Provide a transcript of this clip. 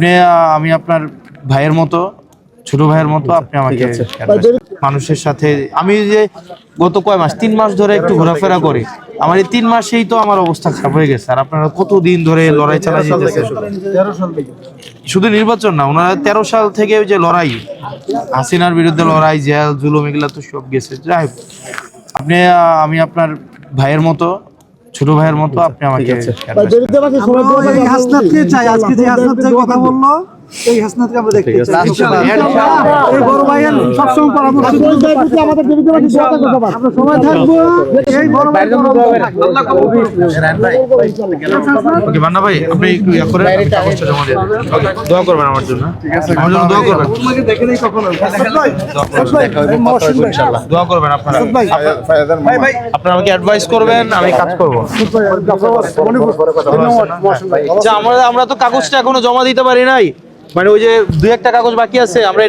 আপনি আমি আপনার ভাইয়ের মতো ছোট ভাইয়ের মতো আপনি আমাকে মানুষের সাথে আমি যে গত কয় মাস তিন মাস ধরে একটু ঘোরাফেরা করি। আমার এই তিন মাসেই তো আমার অবস্থা খারাপ হয়ে গেছে। আর আপনারা কতদিন ধরে লড়াই যেতেছে শুধু নির্বাচন না ওনারা তেরো সাল থেকে ওই যে লড়াই হাসিনার বিরুদ্ধে লড়াই জেল জুলুম এগুলা তো সব গেছে। যাই হোক, আপনি আমি আপনার ভাইয়ের মতো ছোট ভাইয়ের মতো আপনি আমাকে advice হাসনাতকে চাই? আজকে যে হাসনাত থেকে কথা বলল এই হাসনাতকে আমরা দেখতে চাই। ইনশাআল্লাহ। এই বড় ভাইয়ের সবসময় পরামর্শ আমরা সবাই থাকব এই বড় ভাইয়ের ওকে মান্না ভাই আপনি একটু ইয়া করেন আমি কাগজটা জমা দিয়ে দোয়া করবেন আমার জন্য। আমার জন্য দোয়া করবেন। তোমাকে দেখে নেই কখনো। দোয়া করবেন আপনারা। ভাই ভাই। আপনারা আমাকে অ্যাডভাইস করবেন আমি কাজ করব। আচ্ছা আমরা আমরা তো কাগজটা এখনও জমা দিতে পারি নাই। মানে ওই যে দু একটা কাগজ বাকি আছে আমরা